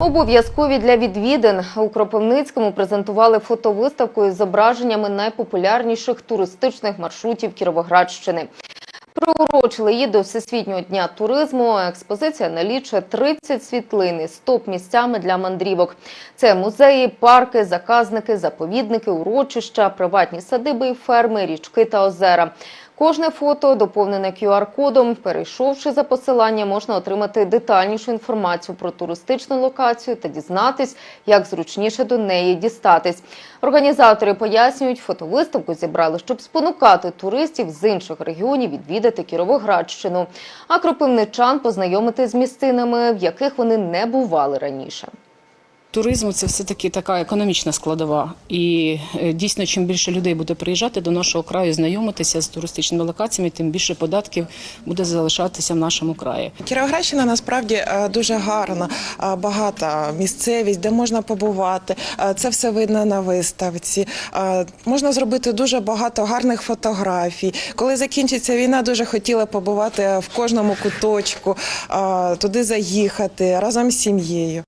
Обов'язкові для відвідин у Кропивницькому презентували фотовиставку із зображеннями найпопулярніших туристичних маршрутів Кіровоградщини. Приурочили її до Всесвітнього дня туризму. Експозиція налічує 30 світлин із топ-місцями для мандрівок. Це музеї, парки, заказники, заповідники, урочища, приватні садиби і ферми, річки та озера. Кожне фото доповнене QR-кодом. Перейшовши за посилання, можна отримати детальнішу інформацію про туристичну локацію та дізнатись, як зручніше до неї дістатись. Організатори пояснюють, фотовиставку зібрали, щоб спонукати туристів з інших регіонів відвідати Кіровоградщину, а кропивничан познайомити з місцинами, в яких вони не бували раніше. Туризм це все таки така економічна складова. І е, дійсно, чим більше людей буде приїжджати до нашого краю, знайомитися з туристичними локаціями, тим більше податків буде залишатися в нашому краї. Кіровоградщина насправді е, дуже гарна, е, багата місцевість, де можна побувати. Це все видно на виставці. Можна зробити дуже багато гарних фотографій. Коли закінчиться війна, дуже хотіла побувати в кожному куточку, туди заїхати разом з сім'єю.